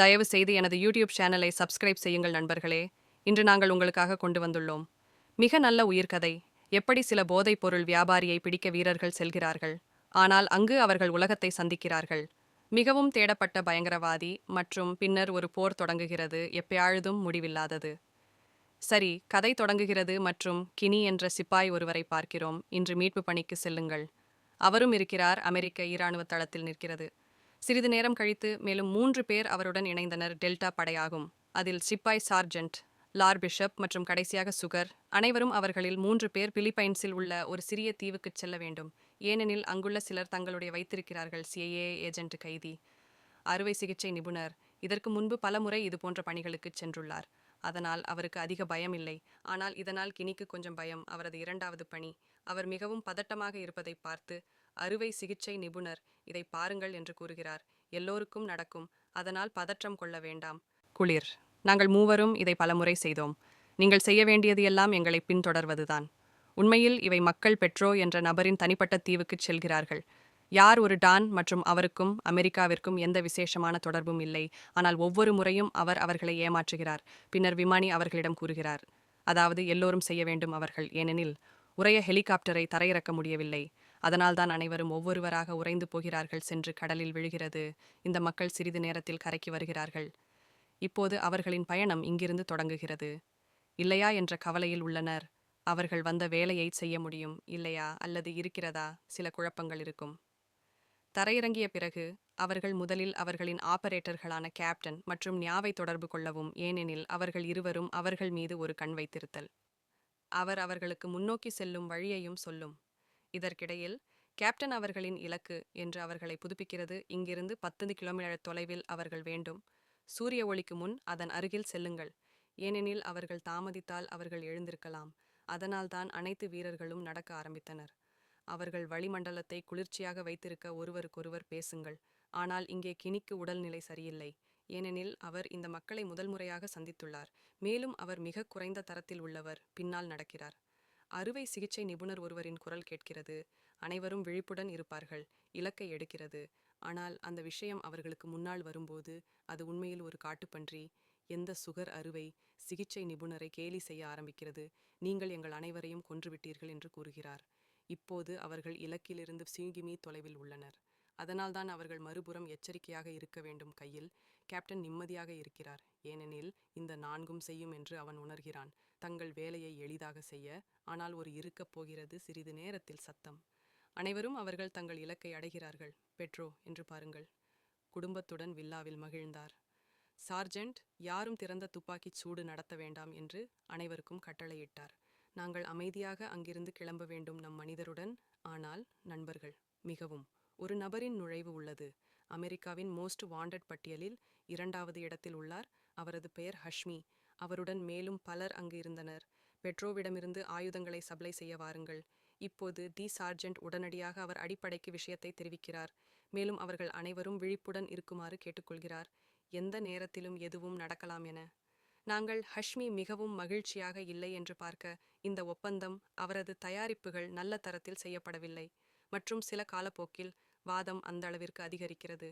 தயவு செய்து எனது யூடியூப் சேனலை சப்ஸ்கிரைப் செய்யுங்கள் நண்பர்களே. இன்று நாங்கள் உங்களுக்காக கொண்டு வந்துள்ளோம். மிக நல்ல உயிர்கதை. எப்படி சில போதைப் பொருள் வியாபாரியை பிடிக்க வீரர்கள் செல்கிறார்கள். ஆனால் அங்கு அவர்கள் உலகத்தை சந்திக்கிறார்கள். மிகவும் தேடப்பட்ட பயங்கரவாதி மற்றும் பின்னர் ஒரு போர் தொடங்குகிறது. எப்பயாழுதும் முடிவில்லாதது. சரி கதை தொடங்குகிறது மற்றும் கினி என்ற சிப்பாய் ஒருவரை பார்க்கிறோம். இன்று மீட்பு பணிக்கு செல்லுங்கள். அவரும் இருக்கிறார். அமெரிக்க இராணுவ தளத்தில் நிற்கிறது. சிறிது நேரம் கழித்து மேலும் மூன்று பேர் அவருடன் இணைந்தனர். டெல்டா படையாகும். அதில் சிப்பாய் சார்ஜென்ட் லார் பிஷப் மற்றும் கடைசியாக சுகர் அனைவரும் அவர்களில் மூன்று பேர் பிலிப்பைன்ஸில் உள்ள ஒரு சிறிய தீவுக்குச் செல்ல வேண்டும். ஏனெனில் அங்குள்ள சிலர் தங்களுடைய வைத்திருக்கிறார்கள். சிஏஏ ஏஜென்ட் கைதி. அறுவை சிகிச்சை நிபுணர். இதற்கு முன்பு பலமுறை இதுபோன்ற பணிகளுக்கு சென்றுள்ளார். அதனால் அவருக்கு அதிக பயம் இல்லை. ஆனால் இதனால் கினிக்கு கொஞ்சம் பயம். அவரது இரண்டாவது பணி. அவர் மிகவும் பதட்டமாக இருப்பதை பார்த்து அறுவை சிகிச்சை நிபுணர் இதை பாருங்கள் என்று கூறுகிறார். எல்லோருக்கும் நடக்கும். அதனால் பதற்றம் கொள்ள வேண்டாம். குளிர். நாங்கள் மூவரும் இதை பலமுறை செய்தோம். நீங்கள் செய்ய வேண்டியது எல்லாம் எங்களை பின்தொடர்வதுதான். உண்மையில் இவை மக்கள் பெட்ரோ என்ற நபரின் தனிப்பட்ட தீவுக்குச் செல்கிறார்கள். யார் ஒரு டான் மற்றும் அவருக்கும் அமெரிக்காவிற்கும் எந்த விசேஷமான தொடர்பும் இல்லை. ஆனால் ஒவ்வொரு முறையும் அவர் அவர்களை ஏமாற்றுகிறார். பின்னர் விமானி அவர்களிடம் கூறுகிறார். அதாவது எல்லோரும் செய்ய வேண்டும் அவர்கள். ஏனெனில் உரைய ஹெலிகாப்டரை தரையிறக்க முடியவில்லை. அதனால்தான் அனைவரும் ஒவ்வொருவராக உறைந்து போகிறார்கள் சென்று கடலில் விழுகிறது. இந்த மக்கள் சிறிது நேரத்தில் கரைக்கு வருகிறார்கள். இப்போது அவர்களின் பயணம் இங்கிருந்து தொடங்குகிறது. இல்லையா என்ற கவலையில் உள்ளனர். அவர்கள் வந்த வேலையை செய்ய முடியும் இல்லையா? அல்லது இருக்கிறதா? சில குழப்பங்கள் இருக்கும். தரையிறங்கிய பிறகு அவர்கள் முதலில் அவர்களின் ஆபரேட்டர்களான கேப்டன் மற்றும் ஞாவை தொடர்பு கொள்ளவும் ஏனெனில் அவர்கள் இருவரும் அவர்கள் மீது ஒரு கண் வைத்திருத்தல். அவர் அவர்களுக்கு முன்னோக்கி செல்லும் வழியையும் சொல்லும். இதற்கிடையில் கேப்டன் அவர்களின் இலக்கு என்று அவர்களை புதுப்பிக்கிறது. இங்கிருந்து பத்து கிலோமீட்டர் தொலைவில் அவர்கள் வேண்டும். சூரிய ஒளிக்கு முன் அதன் அருகில் செல்லுங்கள். ஏனெனில் அவர்கள் தாமதித்தால் அவர்கள் எழுந்திருக்கலாம். அதனால்தான் அனைத்து வீரர்களும் நடக்க ஆரம்பித்தனர். அவர்கள் வளிமண்டலத்தை குளிர்ச்சியாக வைத்திருக்க ஒருவருக்கொருவர் பேசுங்கள். ஆனால் இங்கே கினிக்கு உடல்நிலை சரியில்லை. ஏனெனில் அவர் இந்த மக்களை முதல் முறையாக சந்தித்துள்ளார். மேலும் அவர் மிக குறைந்த தரத்தில் உள்ளவர். பின்னால் நடக்கிறார். அறுவை சிகிச்சை நிபுணர் ஒருவரின் குரல் கேட்கிறது. அனைவரும் விழிப்புடன் இருப்பார்கள். இலக்கை எடுக்கிறது. ஆனால் அந்த விஷயம் அவர்களுக்கு முன்னால் வரும்போது அது உண்மையில் ஒரு காட்டுப்பன்றி. எந்த சுகர் அறுவை சிகிச்சை நிபுணரை கேலி செய்ய ஆரம்பிக்கிறது. நீங்கள் எங்கள் அனைவரையும் கொன்றுவிட்டீர்கள் என்று கூறுகிறார். இப்போது அவர்கள் இலக்கிலிருந்து சீங்கிமி தொலைவில் உள்ளனர். அதனால்தான் அவர்கள் மறுபுறம் எச்சரிக்கையாக இருக்க வேண்டும் கையில். கேப்டன் நிம்மதியாக இருக்கிறார். ஏனெனில் இந்த நான்கும் செய்யும் என்று அவன் உணர்கிறான். தங்கள் வேலையை எளிதாக செய்ய ஆனால் ஒரு இருக்கப் போகிறது சிறிது நேரத்தில் சத்தம். அனைவரும் அவர்கள் தங்கள் இலக்கை அடைகிறார்கள். பெட்ரோ என்று பாருங்கள். குடும்பத்துடன் வில்லாவில் மகிழ்ந்தார். சார்ஜென்ட் யாரும் திறந்த துப்பாக்கிச் சூடு நடத்த வேண்டாம் என்று அனைவருக்கும் கட்டளையிட்டார். நாங்கள் அமைதியாக அங்கிருந்து கிளம்ப வேண்டும் நம் மனிதருடன். ஆனால் நண்பர்கள் மிகவும். ஒரு நபரின் நுழைவு உள்ளது. அமெரிக்காவின் மோஸ்ட் வாண்டட் பட்டியலில் இரண்டாவது இடத்தில் உள்ளார். அவரது பெயர் ஹஷ்மி. அவருடன் மேலும் பலர் அங்கு இருந்தனர். பெட்ரோவிடமிருந்து ஆயுதங்களை சப்ளை செய்ய வாருங்கள். இப்போது தி சார்ஜென்ட் உடனடியாக அவர் அடிப்படைக்கு விஷயத்தை தெரிவிக்கிறார். மேலும் அவர்கள் அனைவரும் விழிப்புடன் இருக்குமாறு கேட்டுக்கொள்கிறார். எந்த நேரத்திலும் எதுவும் நடக்கலாம் என. நாங்கள் ஹஷ்மி மிகவும் மகிழ்ச்சியாக இல்லை என்று பார்க்க இந்த ஒப்பந்தம் அவரது தயாரிப்புகள் நல்ல தரத்தில் செய்யப்படவில்லை. மற்றும் சில காலப்போக்கில் வாதம் அந்த அளவிற்கு அதிகரிக்கிறது.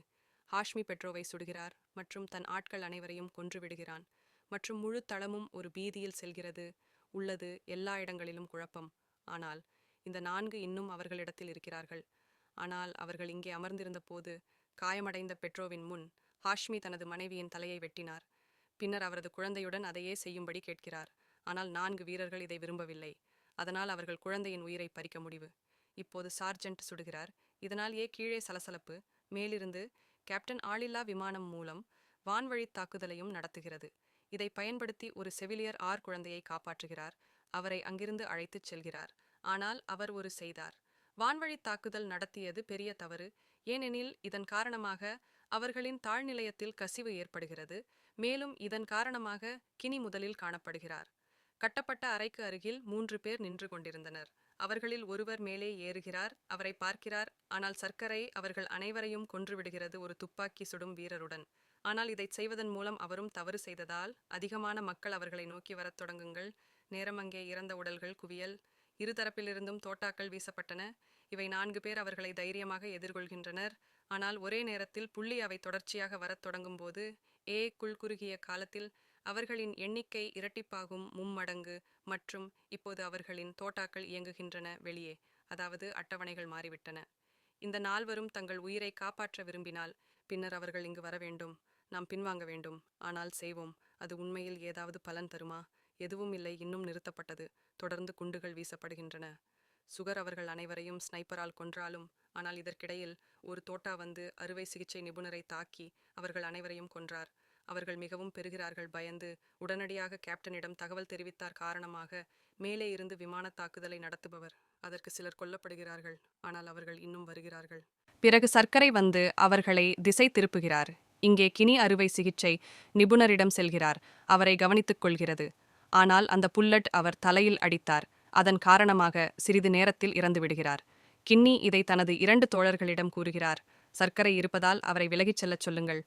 ஹாஷ்மி பெட்ரோவை சுடுகிறார் மற்றும் தன் ஆட்கள் அனைவரையும் கொன்றுவிடுகிறான் மற்றும் முழு தளமும் ஒரு பீதியில் செல்கிறது. உள்ளது எல்லா இடங்களிலும் குழப்பம். ஆனால் இந்த நான்கு இன்னும் அவர்களிடத்தில் இருக்கிறார்கள். ஆனால் அவர்கள் இங்கே அமர்ந்திருந்த போது காயமடைந்த பெட்ரோவின் முன் ஹாஷ்மி தனது மனைவியின் தலையை வெட்டினார். பின்னர் அவரது குழந்தையுடன் அதையே செய்யும்படி கேட்கிறார். ஆனால் நான்கு வீரர்கள் இதை விரும்பவில்லை. அதனால் அவர்கள் குழந்தையின் உயிரை பறிக்க முடிவு. இப்போது சார்ஜென்ட் சுடுகிறார். இதனால் ஏ கீழே சலசலப்பு. மேலிருந்து கேப்டன் ஆளில்லா விமானம் மூலம் வான்வழி தாக்குதலையும் நடத்துகிறது. இதை பயன்படுத்தி ஒரு செவிலியர் ஆர் குழந்தையை காப்பாற்றுகிறார். அவரை அங்கிருந்து அழைத்துச் செல்கிறார். ஆனால் அவர் ஒரு செய்தார். வான்வழி தாக்குதல் நடத்தியது பெரிய தவறு. ஏனெனில் இதன் காரணமாக அவர்களின் தாழ்நிலையத்தில் கசிவு ஏற்படுகிறது. மேலும் இதன் காரணமாக கினி முதலில் காணப்படுகிறார். கட்டப்பட்ட அறைக்கு அருகில் மூன்று பேர் நின்று கொண்டிருந்தனர். அவர்களில் ஒருவர் மேலே ஏறுகிறார். அவரை பார்க்கிறார். ஆனால் சர்க்கரை அவர்கள் அனைவரையும் கொன்றுவிடுகிறது ஒரு துப்பாக்கி சுடும் வீரருடன். ஆனால் இதைச் செய்வதன் மூலம் அவரும் தவறு செய்ததால் அதிகமான மக்கள் அவர்களை நோக்கி வரத் தொடங்குங்கள். நேரம் அங்கே இறந்த உடல்கள் குவியல் இருதரப்பிலிருந்தும் தோட்டாக்கள் வீசப்பட்டன. இவை நான்கு பேர் அவர்களை தைரியமாக எதிர்கொள்கின்றனர். ஆனால் ஒரே நேரத்தில் புள்ளி அவை தொடர்ச்சியாக வரத் தொடங்கும் போது ஏ குறுகிய காலத்தில் அவர்களின் எண்ணிக்கை இரட்டிப்பாகும் மும்மடங்கு மற்றும் இப்போது அவர்களின் தோட்டாக்கள் இயங்குகின்றன வெளியே அதாவது அட்டவணைகள் மாறிவிட்டன. இந்த நால்வரும் தங்கள் உயிரை காப்பாற்ற விரும்பினால் பின்னர் அவர்கள் இங்கு வர வேண்டும். நாம் பின்வாங்க வேண்டும். ஆனால் செய்வோம். அது உண்மையில் ஏதாவது பலன் தருமா? எதுவும் இல்லை. இன்னும் நிறுத்தப்பட்டது. தொடர்ந்து குண்டுகள் வீசப்படுகின்றன. சுகர் அவர்கள் அனைவரையும் ஸ்னைப்பரால் கொன்றாலும் ஆனால் இதற்கிடையில் ஒரு தோட்டா வந்து அறுவை சிகிச்சை நிபுணரை தாக்கி அவர்கள் அனைவரையும் கொன்றார். அவர்கள் மிகவும் பெறுகிறார்கள் பயந்து உடனடியாக கேப்டனிடம் தகவல் தெரிவித்தார் காரணமாக மேலே இருந்து விமான தாக்குதலை நடத்துபவர். அதற்கு சிலர் கொல்லப்படுகிறார்கள். ஆனால் அவர்கள் இன்னும் வருகிறார்கள். பிறகு சர்க்கரை வந்து அவர்களை திசை திருப்புகிறார். இங்கே கினி அறுவை சிகிச்சை நிபுணரிடம் செல்கிறார். அவரை கவனித்துக் கொள்கிறது. ஆனால் அந்த புல்லட் அவர் தலையில் அடித்தார். அதன் காரணமாக சிறிது நேரத்தில் இறந்து விடுகிறார். கின்னி இதை தனது இரண்டு தோழர்களிடம் கூறுகிறார். சர்க்கரை இருப்பதால் அவரை விலகிச் செல்லச் சொல்லுங்கள்.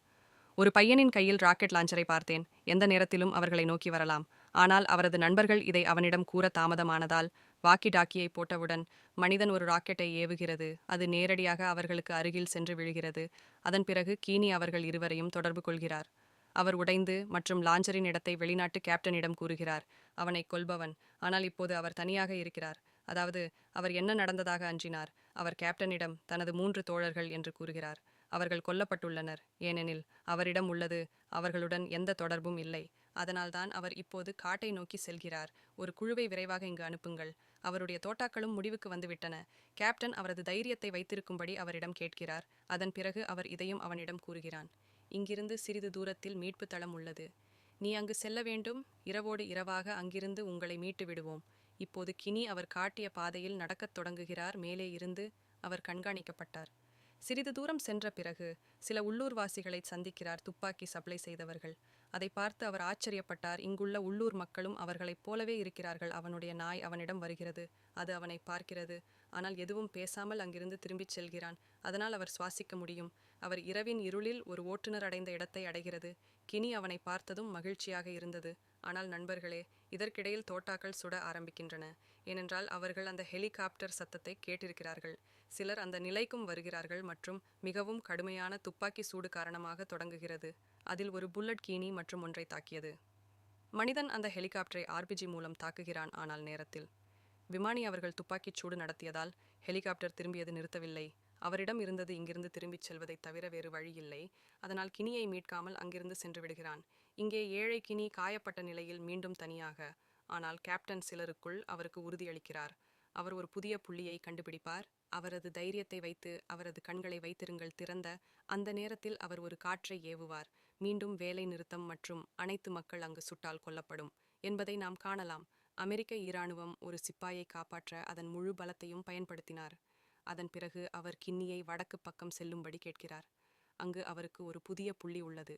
ஒரு பையனின் கையில் ராக்கெட் லாஞ்சரை பார்த்தேன். எந்த நேரத்திலும் அவர்களை நோக்கி வரலாம். ஆனால் அவரது நண்பர்கள் இதை அவனிடம் கூற தாமதமானதால் வாக்கி டாக்கியை போட்டவுடன் மனிதன் ஒரு ராக்கெட்டை ஏவுகிறது. அது நேரடியாக அவர்களுக்கு அருகில் சென்று விழுகிறது. அதன் பிறகு கீனி அவர்கள் இருவரையும் தொடர்பு கொள்கிறார். அவர் உடைந்து மற்றும் லாஞ்சரின் இடத்தை வெளிநாட்டு கேப்டனிடம் கூறுகிறார். அவனை கொல்பவன். ஆனால் இப்போது அவர் தனியாக இருக்கிறார். அதாவது அவர் என்ன நடந்ததாக அஞ்சினார். அவர் கேப்டனிடம் தனது மூன்று தோழர்கள் என்று கூறுகிறார். அவர்கள் கொல்லப்பட்டுள்ளனர். ஏனெனில் அவரிடம் உள்ளது அவர்களுடன் எந்த தொடர்பும் இல்லை. அதனால்தான் அவர் இப்போது காட்டை நோக்கி செல்கிறார். ஒரு குழுவை விரைவாக இங்கு அனுப்புங்கள். அவருடைய தோட்டாக்களும் முடிவுக்கு வந்துவிட்டன. கேப்டன் அவரது தைரியத்தை வைத்திருக்கும்படி அவரிடம் கேட்கிறார். அதன் பிறகு அவர் இதையும் அவனிடம் கூறுகிறான். இங்கிருந்து சிறிது தூரத்தில் மீட்பு தளம் உள்ளது. நீ அங்கு செல்ல வேண்டும். இரவோடு இரவாக அங்கிருந்து உங்களை மீட்டு விடுவோம். இப்போது கினி அவர் காட்டிய பாதையில் நடக்கத் தொடங்குகிறார். மேலே இருந்து அவர் கண்காணிக்கப்பட்டார். சிறிது தூரம் சென்ற பிறகு சில உள்ளூர்வாசிகளை சந்திக்கிறார் துப்பாக்கி சப்ளை செய்தவர்கள். அதை பார்த்து அவர் ஆச்சரியப்பட்டார். இங்குள்ள உள்ளூர் மக்களும் அவர்களைப் போலவே இருக்கிறார்கள். அவனுடைய நாய் அவனிடம் வருகிறது. அது அவனை பார்க்கிறது. ஆனால் எதுவும் பேசாமல் அங்கிருந்து திரும்பிச் செல்கிறான். அதனால் அவர் சுவாசிக்க முடியும். அவர் இரவின் இருளில் ஒரு ஓட்டுநர் அடைந்த இடத்தை அடைகிறது. கினி அவனை பார்த்ததும் மகிழ்ச்சியாக இருந்தது. ஆனால் நண்பர்களே இதற்கிடையில் தோட்டாக்கள் சுட ஆரம்பிக்கின்றன. ஏனென்றால் அவர்கள் அந்த ஹெலிகாப்டர் சத்தத்தை கேட்டிருக்கிறார்கள். சிலர் அந்த நிலைக்கும் வருகிறார்கள் மற்றும் மிகவும் கடுமையான துப்பாக்கி சூடு காரணமாக தொடங்குகிறது. அதில் ஒரு புல்லட் கீனி மற்றும் ஒன்றை தாக்கியது. மனிதன் அந்த ஹெலிகாப்டரை ஆர்பிஜி மூலம் தாக்குகிறான் ஆனால் நேரத்தில். விமானி அவர்கள் துப்பாக்கிச் சூடு நடத்தியதால் ஹெலிகாப்டர் திரும்பியது நிறுத்தவில்லை. அவரிடம் இருந்தது இங்கிருந்து திரும்பிச் செல்வதைத் தவிர வேறு வழியில்லை அதனால் கினியை மீட்காமல் அங்கிருந்து சென்று விடுகிறான். இங்கே ஏழை கினி காயப்பட்ட நிலையில் மீண்டும் தனியாக. ஆனால் கேப்டன் சிலருக்குள் அவருக்கு உறுதியளிக்கிறார். அவர் ஒரு புதிய புள்ளியை கண்டுபிடிப்பார். அவரது தைரியத்தை வைத்து அவரது கண்களை வைத்திருங்கள் திறந்த அந்த நேரத்தில் அவர் ஒரு காற்றை ஏவுவார். மீண்டும் வேலை நிறுத்தம் மற்றும் அனைத்து மக்கள் அங்கு சுட்டால் கொல்லப்படும். என்பதை நாம் காணலாம். அமெரிக்க இராணுவம் ஒரு சிப்பாயை காப்பாற்ற அதன் முழு பலத்தையும் பயன்படுத்தினார். அதன் பிறகு அவர் கின்னியை வடக்கு பக்கம் செல்லும்படி கேட்கிறார். அங்கு அவருக்கு ஒரு புதிய புள்ளி உள்ளது.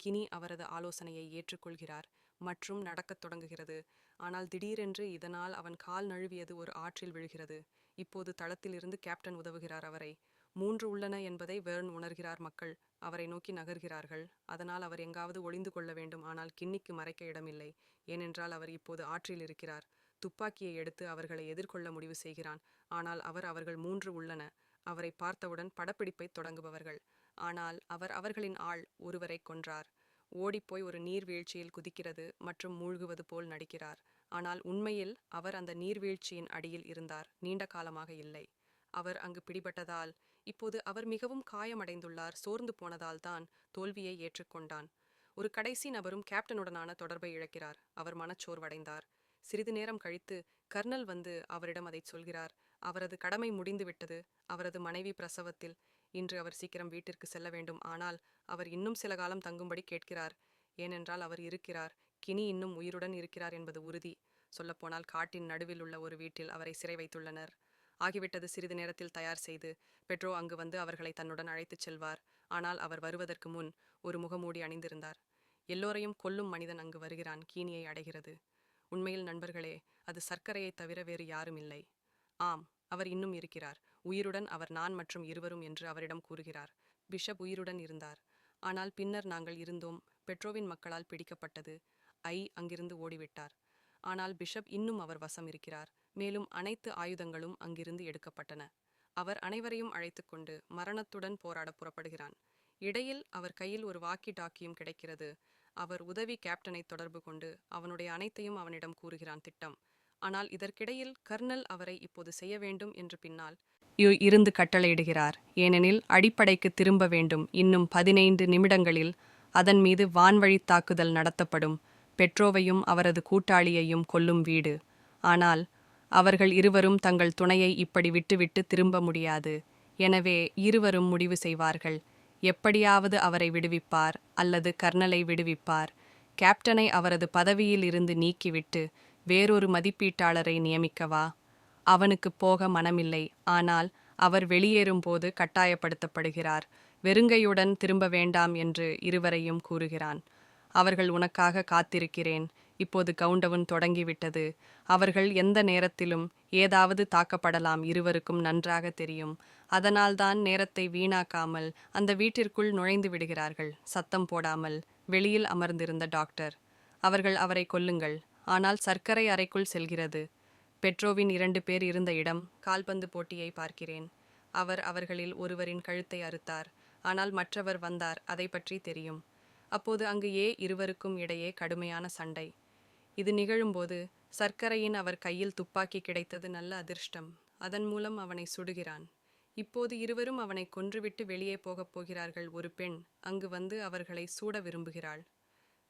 கினி அவரது ஆலோசனையை ஏற்றுக்கொள்கிறார். மற்றும் நடக்கத் தொடங்குகிறது. ஆனால் திடீரென்று இதனால் அவன் கால் நழுவியது ஒரு ஆற்றில் விழுகிறது. இப்போது தளத்திலிருந்து கேப்டன் உதவுகிறார் அவரை. மூன்று உள்ளன என்பதை வேர்ன் உணர்கிறார் மக்கள். அவரை நோக்கி நகர்கிறார்கள். அதனால் அவர் எங்காவது ஒளிந்து கொள்ள வேண்டும். ஆனால் கின்னிக்கு மறைக்க இடமில்லை. ஏனென்றால் அவர் இப்போது ஆற்றில் இருக்கிறார். துப்பாக்கியை எடுத்து அவர்களை எதிர்கொள்ள முடிவு செய்கிறான். ஆனால் அவர் அவர்கள் மூன்று உள்ளன. அவரை பார்த்தவுடன் படப்பிடிப்பை தொடங்குபவர்கள். ஆனால் அவர் அவர்களின் ஆள் ஒருவரை கொன்றார். ஓடிப்போய் ஒரு நீர்வீழ்ச்சியில் குதிக்கிறது மற்றும் மூழ்குவது போல் நடிக்கிறார். ஆனால் உண்மையில் அவர் அந்த நீர்வீழ்ச்சியின் அடியில் இருந்தார் நீண்ட காலமாக இல்லை. அவர் அங்கு பிடிபட்டதால் இப்போது அவர் மிகவும் காயமடைந்துள்ளார் சோர்ந்து போனதால் தான் தோல்வியை ஏற்றுக்கொண்டான். ஒரு கடைசி நபரும் கேப்டனுடனான தொடர்பை இழக்கிறார் அவர் மனச்சோர்வடைந்தார். சிறிது நேரம் கழித்து கர்னல் வந்து அவரிடம் அதைச் சொல்கிறார் அவரது கடமை முடிந்துவிட்டது அவரது மனைவி பிரசவத்தில் இன்று அவர் சீக்கிரம் வீட்டிற்கு செல்ல வேண்டும் ஆனால் அவர் இன்னும் சில காலம் தங்கும்படி கேட்கிறார் ஏனென்றால் அவர் இருக்கிறார் கினி இன்னும் உயிருடன் இருக்கிறார் என்பது உறுதி. சொல்லப்போனால் காட்டின் நடுவில் உள்ள ஒரு வீட்டில் அவரை சிறை வைத்துள்ளனர். ஆகிவிட்டது சிறிது நேரத்தில் தயார் செய்து பெட்ரோ அங்கு வந்து அவர்களை தன்னுடன் அழைத்துச் செல்வார். ஆனால் அவர் வருவதற்கு முன் ஒரு முகமூடி அணிந்திருந்தார். எல்லோரையும் கொல்லும் மனிதன் அங்கு வருகிறான் கீனியை அடைகிறது. உண்மையில் நண்பர்களே அது சர்க்கரையைத் தவிர வேறு யாரும் இல்லை. ஆம் அவர் இன்னும் இருக்கிறார். உயிருடன் அவர் நான் மற்றும் இருவரும் என்று அவரிடம் கூறுகிறார். பிஷப் உயிருடன் இருந்தார். ஆனால் பின்னர் நாங்கள் இருந்தோம். பெட்ரோவின் மக்களால் பிடிக்கப்பட்டது. ஐ அங்கிருந்து ஓடிவிட்டார். ஆனால் பிஷப் இன்னும் அவர் வசம் இருக்கிறார். மேலும் அனைத்து ஆயுதங்களும் அங்கிருந்து எடுக்கப்பட்டன. அவர் அனைவரையும் அழைத்து கொண்டு மரணத்துடன் போராட புறப்படுகிறான். இடையில் அவர் கையில் ஒரு வாக்கி டாக்கியும் கிடைக்கிறது. அவர் உதவி கேப்டனை தொடர்பு கொண்டு அவனுடைய அனைத்தையும் அவனிடம் கூறுகிறான் திட்டம். ஆனால் இதற்கிடையில் கர்னல் அவரை இப்போது செய்ய வேண்டும் என்று பின்னால் இருந்து கட்டளையிடுகிறார். ஏனெனில் அடிப்படைக்கு திரும்ப வேண்டும். இன்னும் பதினைந்து நிமிடங்களில் அதன் மீது வான்வழி தாக்குதல் நடத்தப்படும். பெட்ரோவையும் அவரது கூட்டாளியையும் கொல்லும் வீடு. ஆனால் அவர்கள் இருவரும் தங்கள் துணையை இப்படி விட்டுவிட்டு திரும்ப முடியாது. எனவே இருவரும் முடிவு செய்வார்கள். எப்படியாவது அவரை விடுவிப்பார் அல்லது கர்னலை விடுவிப்பார். கேப்டனை அவரது பதவியில் இருந்து நீக்கிவிட்டு வேறொரு மதிப்பீட்டாளரை நியமிக்கவா? அவனுக்கு போக மனமில்லை. ஆனால் அவர் வெளியேறும்போது கட்டாயப்படுத்தப்படுகிறார். வெறுங்கையுடன் திரும்ப வேண்டாம் என்று இருவரையும் கூறுகிறான். அவர்கள் உனக்காக காத்திருக்கிறேன். இப்போது கவுண்டவன் தொடங்கிவிட்டது. அவர்கள் எந்த நேரத்திலும் ஏதாவது தாக்கப்படலாம் இருவருக்கும் நன்றாக தெரியும். அதனால்தான் நேரத்தை வீணாக்காமல் அந்த வீட்டிற்குள் நுழைந்து விடுகிறார்கள். சத்தம் போடாமல் வெளியில் அமர்ந்திருந்த டாக்டர். அவர்கள் அவரை கொல்லுங்கள். ஆனால் சர்க்கரை அறைக்குள் செல்கிறது. பெட்ரோவின் இரண்டு பேர் இருந்த இடம் கால்பந்து போட்டியை பார்க்கிறேன். அவர் அவர்களில் ஒருவரின் கழுத்தை அறுத்தார். ஆனால் மற்றவர் வந்தார். அதை பற்றி தெரியும். அப்போது அங்கு ஏ இருவருக்கும் இடையே கடுமையான சண்டை. இது நிகழும்போது சர்க்கரையின் அவர் கையில் துப்பாக்கி கிடைத்தது நல்ல அதிர்ஷ்டம். அதன் மூலம் அவனை சுடுகிறான். இப்போது இருவரும் அவனை கொன்றுவிட்டு வெளியே போகப் போகிறார்கள் ஒரு பெண். அங்கு வந்து அவர்களை சூட விரும்புகிறாள்.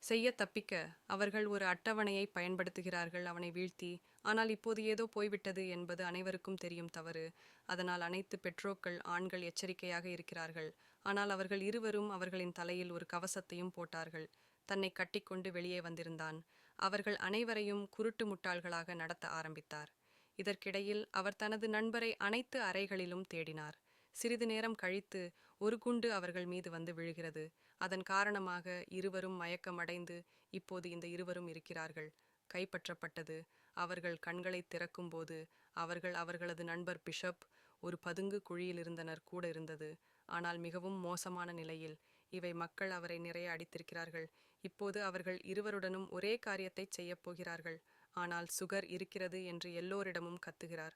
செய்ய தப்பிக்க அவர்கள் ஒரு அட்டவணையை பயன்படுத்துகிறார்கள் அவனை வீழ்த்தி. ஆனால் இப்போது ஏதோ போய்விட்டது என்பது அனைவருக்கும் தெரியும் தவறு. அதனால் அனைத்து பெற்றோர்கள் ஆண்கள் எச்சரிக்கையாக இருக்கிறார்கள். ஆனால் அவர்கள் இருவரும் அவர்களின் தலையில் ஒரு கவசத்தையும் போட்டார்கள். தன்னை கட்டிக்கொண்டு வெளியே வந்திருந்தான். அவர்கள் அனைவரையும் குருட்டு முட்டாள்களாக நடத்த ஆரம்பித்தார். இதற்கிடையில் அவர் தனது நண்பரை அனைத்து அறைகளிலும் தேடினார். சிறிது நேரம் கழித்து ஒரு குண்டு அவர்கள் மீது வந்து விழுகிறது. அதன் காரணமாக இருவரும் மயக்கமடைந்து இப்போது இந்த இருவரும் இருக்கிறார்கள். கைப்பற்றப்பட்டது. அவர்கள் கண்களை திறக்கும்போது அவர்கள் அவர்களது நண்பர் பிஷப் ஒரு பதுங்கு குழியில் இருந்தனர் கூட இருந்தது. ஆனால் மிகவும் மோசமான நிலையில். இவை மக்கள் அவரை நிறைய அடித்திருக்கிறார்கள். இப்போது அவர்கள் இருவருடனும் ஒரே காரியத்தை செய்யப் போகிறார்கள். ஆனால் சுகர் இருக்கிறது என்று எல்லோரிடமும் கத்துகிறார்.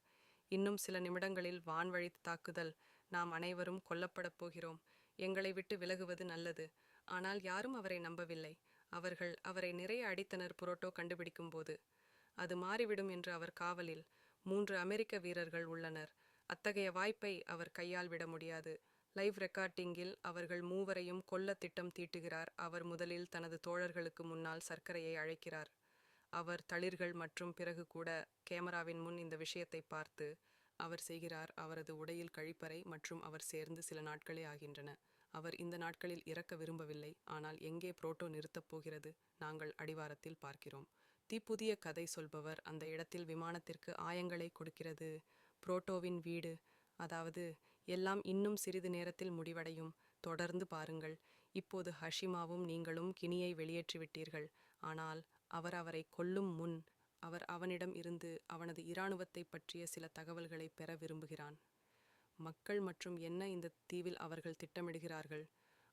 இன்னும் சில நிமிடங்களில் வான்வழி தாக்குதல். நாம் அனைவரும் கொல்லப்படப் போகிறோம். எங்களை விட்டு விலகுவது நல்லது. ஆனால் யாரும் அவரை நம்பவில்லை. அவர்கள் அவரை நிறைய அடித்தனர் புரோட்டோ கண்டுபிடிக்கும் போது அது மாறிவிடும் என்று அவர் காவலில் மூன்று அமெரிக்க வீரர்கள் உள்ளனர். அத்தகைய வாய்ப்பை அவர் கையால் விட முடியாது. லைவ் ரெக்கார்டிங்கில் அவர்கள் மூவரையும் கொல்ல திட்டம் தீட்டுகிறார். அவர் முதலில் தனது தோழர்களுக்கு முன்னால் சர்க்கரையை அழைக்கிறார். அவர் தளிர்கள் மற்றும் பிறகு கூட கேமராவின் முன் இந்த விஷயத்தை பார்த்து அவர் செய்கிறார் அவரது உடையில் கழிப்பறை மற்றும் அவர் சேர்ந்து சில நாட்களே ஆகின்றன. அவர் இந்த நாட்களில் இறக்க விரும்பவில்லை. ஆனால் எங்கே புரோட்டோ நிறுத்தப் போகிறது? நாங்கள் அடிவாரத்தில் பார்க்கிறோம். தீப்புதிய கதை சொல்பவர் அந்த இடத்தில் விமானத்திற்கு ஆயங்களை கொடுக்கிறது. புரோட்டோவின் வீடு அதாவது எல்லாம் இன்னும் சிறிது நேரத்தில் முடிவடையும். தொடர்ந்து பாருங்கள். இப்போது ஹஷிமாவும் நீங்களும் கினியை வெளியேற்றிவிட்டீர்கள். ஆனால் அவர் அவரை கொல்லும் முன் அவர் அவனிடம் இருந்து அவனது இராணுவத்தை பற்றிய சில தகவல்களை பெற விரும்புகிறான். மக்கள் மற்றும் என்ன இந்த தீவில் அவர்கள் திட்டமிடுகிறார்கள்?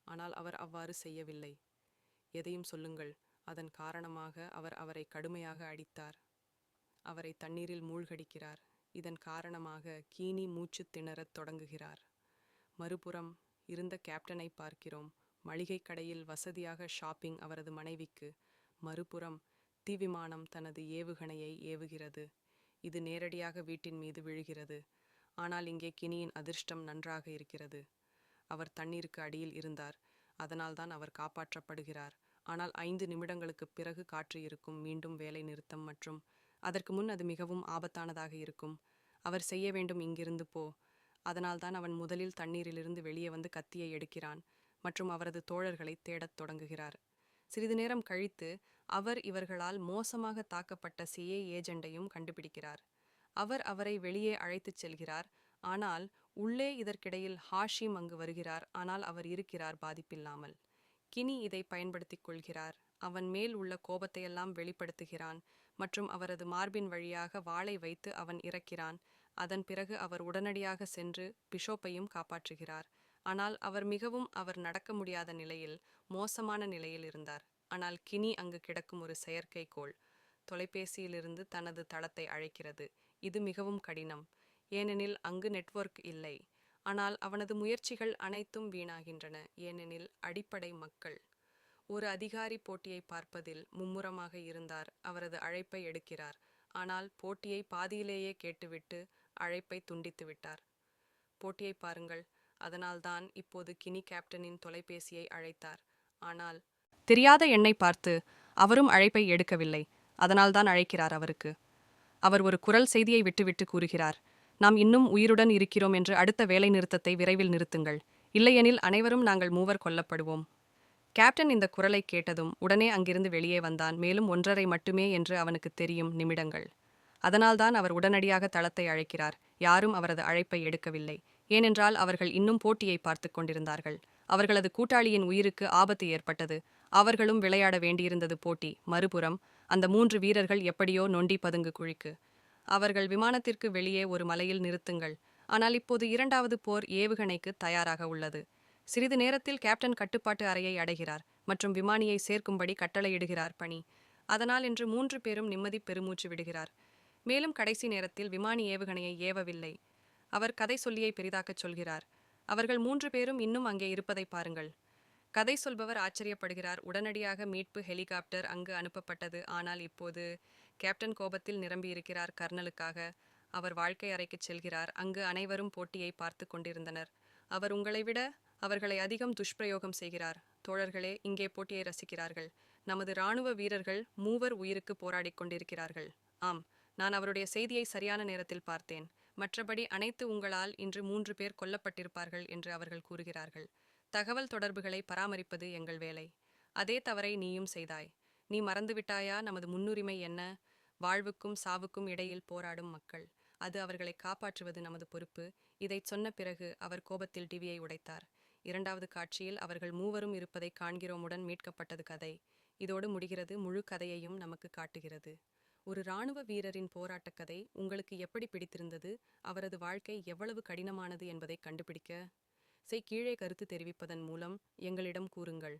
ஆனால் அவர் அவ்வாறு செய்யவில்லை. எதையும் சொல்லுங்கள். அதன் காரணமாக அவர் அவரை கடுமையாக அடித்தார். அவரை தண்ணீரில் மூழ்கடிக்கிறார். இதன் காரணமாக கீனி மூச்சு திணறத் தொடங்குகிறார். மறுபுறம் இருந்த கேப்டனை பார்க்கிறோம். மளிகை கடையில் வசதியாக ஷாப்பிங் அவரது மனைவிக்கு. மறுபுறம் தீவிமானம் தனது ஏவுகணையை ஏவுகிறது. இது நேரடியாக வீட்டின் மீது விழுகிறது. ஆனால் இங்கே கினியின் அதிர்ஷ்டம் நன்றாக இருக்கிறது. அவர் தண்ணீருக்கு அடியில் இருந்தார். அதனால்தான் அவர் காப்பாற்றப்படுகிறார். ஆனால் ஐந்து நிமிடங்களுக்கு பிறகு காற்று இருக்கும் மீண்டும் வேலை நிறுத்தம் மற்றும் அதற்கு முன் அது மிகவும் ஆபத்தானதாக இருக்கும். அவர் செய்ய வேண்டும் இங்கிருந்து போ. அதனால்தான் அவன் முதலில் தண்ணீரிலிருந்து வெளியே வந்து கத்தியை எடுக்கிறான் மற்றும் அவரது தோழர்களை தேடத் தொடங்குகிறார். சிறிது நேரம் கழித்து அவர் இவர்களால் மோசமாக தாக்கப்பட்ட சிஏ ஏஜெண்டையும் கண்டுபிடிக்கிறார். அவர் அவரை வெளியே அழைத்துச் செல்கிறார். ஆனால் உள்ளே இதற்கிடையில் ஹாஷிம் அங்கு வருகிறார். ஆனால் அவர் இருக்கிறார் பாதிப்பில்லாமல். கினி இதை பயன்படுத்திக் கொள்கிறார். அவன் மேல் உள்ள கோபத்தையெல்லாம் வெளிப்படுத்துகிறான் மற்றும் அவரது மார்பின் வழியாக வாளை வைத்து அவன் இறக்கிறான். அதன் பிறகு அவர் உடனடியாக சென்று பிஷோப்பையும் காப்பாற்றுகிறார். ஆனால் அவர் மிகவும் அவர் நடக்க முடியாத நிலையில் மோசமான நிலையில் இருந்தார். ஆனால் கினி அங்கு கிடக்கும் ஒரு செயற்கைக்கோள் தொலைபேசியிலிருந்து தனது தளத்தை அழைக்கிறது. இது மிகவும் கடினம். ஏனெனில் அங்கு நெட்வொர்க் இல்லை. ஆனால் அவனது முயற்சிகள் அனைத்தும் வீணாகின்றன. ஏனெனில் அடிப்படை மக்கள் ஒரு அதிகாரி போட்டியை பார்ப்பதில் மும்முரமாக இருந்தார். அவரது அழைப்பை எடுக்கிறார். ஆனால் போட்டியை பாதியிலேயே கேட்டுவிட்டு அழைப்பை துண்டித்து விட்டார். போட்டியை பாருங்கள். அதனால்தான் இப்போது கினி கேப்டனின் தொலைபேசியை அழைத்தார். ஆனால் தெரியாத எண்ணை பார்த்து அவரும் அழைப்பை எடுக்கவில்லை. அதனால்தான் அழைக்கிறார் அவருக்கு. அவர் ஒரு குரல் செய்தியை விட்டுவிட்டு கூறுகிறார். நாம் இன்னும் உயிருடன் இருக்கிறோம் என்று அடுத்த வேலை நிறுத்தத்தை விரைவில் நிறுத்துங்கள். இல்லையெனில் அனைவரும் நாங்கள் மூவர் கொல்லப்படுவோம். கேப்டன் இந்த குரலை கேட்டதும் உடனே அங்கிருந்து வெளியே வந்தான். மேலும் ஒன்றரை மட்டுமே என்று அவனுக்கு தெரியும் நிமிடங்கள். அதனால்தான் அவர் உடனடியாக தளத்தை அழைக்கிறார். யாரும் அவரது அழைப்பை எடுக்கவில்லை. ஏனென்றால் அவர்கள் இன்னும் போட்டியை பார்த்து கொண்டிருந்தார்கள். அவர்களது கூட்டாளியின் உயிருக்கு ஆபத்து ஏற்பட்டது. அவர்களும் விளையாட வேண்டியிருந்தது போட்டி. மறுபுறம் அந்த மூன்று வீரர்கள் எப்படியோ நொண்டி பதுங்கு குழிக்கு. அவர்கள் விமானத்திற்கு வெளியே ஒரு மலையில் நிறுத்துங்கள். ஆனால் இப்போது இரண்டாவது போர் ஏவுகணைக்கு தயாராக உள்ளது. சிறிது நேரத்தில் கேப்டன் கட்டுப்பாட்டு அறையை அடைகிறார் மற்றும் விமானியை சேர்க்கும்படி கட்டளையிடுகிறார் பணி. அதனால் இன்று மூன்று பேரும் நிம்மதி பெருமூச்சு விடுகிறார். மேலும் கடைசி நேரத்தில் விமானி ஏவுகணையை ஏவவில்லை. அவர் கதை சொல்லியை பெரிதாக்கச் சொல்கிறார். அவர்கள் மூன்று பேரும் இன்னும் அங்கே இருப்பதை பாருங்கள். கதை சொல்பவர் ஆச்சரியப்படுகிறார். உடனடியாக மீட்பு ஹெலிகாப்டர் அங்கு அனுப்பப்பட்டது. ஆனால் இப்போது கேப்டன் கோபத்தில் நிரம்பியிருக்கிறார் கர்னலுக்காக. அவர் வாழ்க்கை அறைக்கு செல்கிறார். அங்கு அனைவரும் போட்டியை பார்த்து கொண்டிருந்தனர். அவர் உங்களை விட அவர்களை அதிகம் துஷ்பிரயோகம் செய்கிறார். தோழர்களே இங்கே போட்டியை ரசிக்கிறார்கள். நமது இராணுவ வீரர்கள் மூவர் உயிருக்கு போராடிக் கொண்டிருக்கிறார்கள். ஆம் நான் அவருடைய செய்தியை சரியான நேரத்தில் பார்த்தேன். மற்றபடி அனைத்து உங்களால் இன்று மூன்று பேர் கொல்லப்பட்டிருப்பார்கள் என்று அவர்கள் கூறுகிறார்கள். தகவல் தொடர்புகளை பராமரிப்பது எங்கள் வேலை. அதே தவறை நீயும் செய்தாய். நீ மறந்துவிட்டாயா? நமது முன்னுரிமை என்ன? வாழ்வுக்கும் சாவுக்கும் இடையில் போராடும் மக்கள். அது அவர்களை காப்பாற்றுவது நமது பொறுப்பு. இதைச் சொன்ன பிறகு அவர் கோபத்தில் டிவியை உடைத்தார். இரண்டாவது காட்சியில் அவர்கள் மூவரும் இருப்பதை காண்கிறோமுடன் மீட்கப்பட்டது கதை. இதோடு முடிகிறது முழு கதையையும் நமக்கு காட்டுகிறது. ஒரு இராணுவ வீரரின் போராட்டக் கதை உங்களுக்கு எப்படி பிடித்திருந்தது? அவரது வாழ்க்கை எவ்வளவு கடினமானது என்பதை கண்டுபிடிக்க. செய் கீழே கருத்து தெரிவிப்பதன் மூலம் எங்களிடம் கூறுங்கள்.